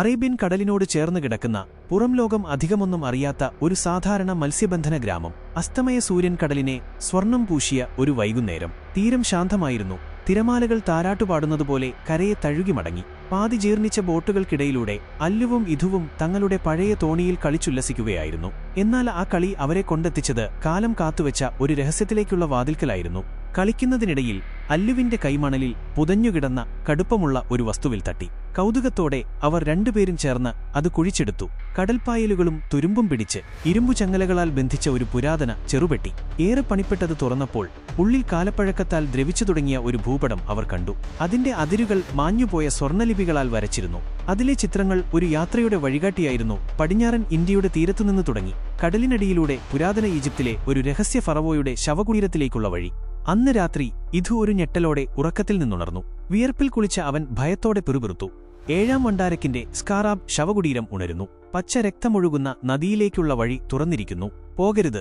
Arabian കടലിനോട് ചേർന്ന് കിടക്കുന്ന പുറം ലോകം അധികമൊന്നും അറിയാത്ത ഒരു സാധാരണ മത്സ്യബന്ധന ഗ്രാമം അസ്തമയ സൂര്യൻ കടലിനെ സ്വർണം പൂശിയ ഒരു വൈകുന്നേരം. തീരം ശാന്തമായിരുന്നു. തിരമാലകൾ താരാട്ടുപാടുന്നതുപോലെ കരയെ തഴുകി മടങ്ങി. പാതി ജീർണിച്ച ബോട്ടുകൾക്കിടയിലൂടെ അല്ലുവും ഇധുവും തങ്ങളുടെ പഴയ തോണിയിൽ കളിച്ചുല്ലസിക്കുകയായിരുന്നു. എന്നാൽ ആ കളി അവരെ കൊണ്ടെത്തിച്ചത് കാലം കാത്തുവെച്ച ഒരു രഹസ്യത്തിലേക്കുള്ള വാതിൽക്കലായിരുന്നു. കളിക്കുന്നതിനിടയിൽ അല്ലുവിന്റെ കൈമണലിൽ പുതഞ്ഞുകിടന്ന കടുപ്പമുള്ള ഒരു വസ്തുവിൽ തട്ടി. കൗതുകത്തോടെ അവർ രണ്ടുപേരും ചേർന്ന് അത് കുഴിച്ചെടുത്തു. കടൽപ്പായലുകളും തുരുമ്പും പിടിച്ച് ഇരുമ്പു ചങ്ങലകളാൽ ബന്ധിച്ച ഒരു പുരാതന ചെറുപെട്ടി. ഏറെ പണിപ്പെട്ടത് തുറന്നപ്പോൾ ഉള്ളിൽ കാലപ്പഴക്കത്താൽ ദ്രവിച്ചു തുടങ്ങിയ ഒരു ഭൂപടം അവർ കണ്ടു. അതിന്റെ അതിരുകൾ മാഞ്ഞുപോയ സ്വർണലിപികളാൽ വരച്ചിരുന്നു. അതിലെ ചിത്രങ്ങൾ ഒരു യാത്രയുടെ വഴികാട്ടിയായിരുന്നു പടിഞ്ഞാറൻ ഇന്ത്യയുടെ തീരത്തുനിന്ന് തുടങ്ങി. കടലിനടിയിലൂടെ പുരാതന ഈജിപ്തിലെ ഒരു രഹസ്യ ഫറവോയുടെ ശവകുടീരത്തിലേക്കുള്ള വഴി. അന്ന് രാത്രി ഇധു ഒരു ഞെട്ടലോടെ ഉറക്കത്തിൽ നിന്നുണർന്നു. വിയർപ്പിൽ കുളിച്ച അവൻ ഭയത്തോടെ പിറുപിറുത്തു. ഏഴാം വണ്ടാരക്കിന്റെ സ്കാറാബ് ശവകുടീരം ഉണരുന്നു. പച്ച രക്തമൊഴുകുന്ന നദിയിലേക്കുള്ള വഴി തുറന്നിരിക്കുന്നു. പോകരുത്.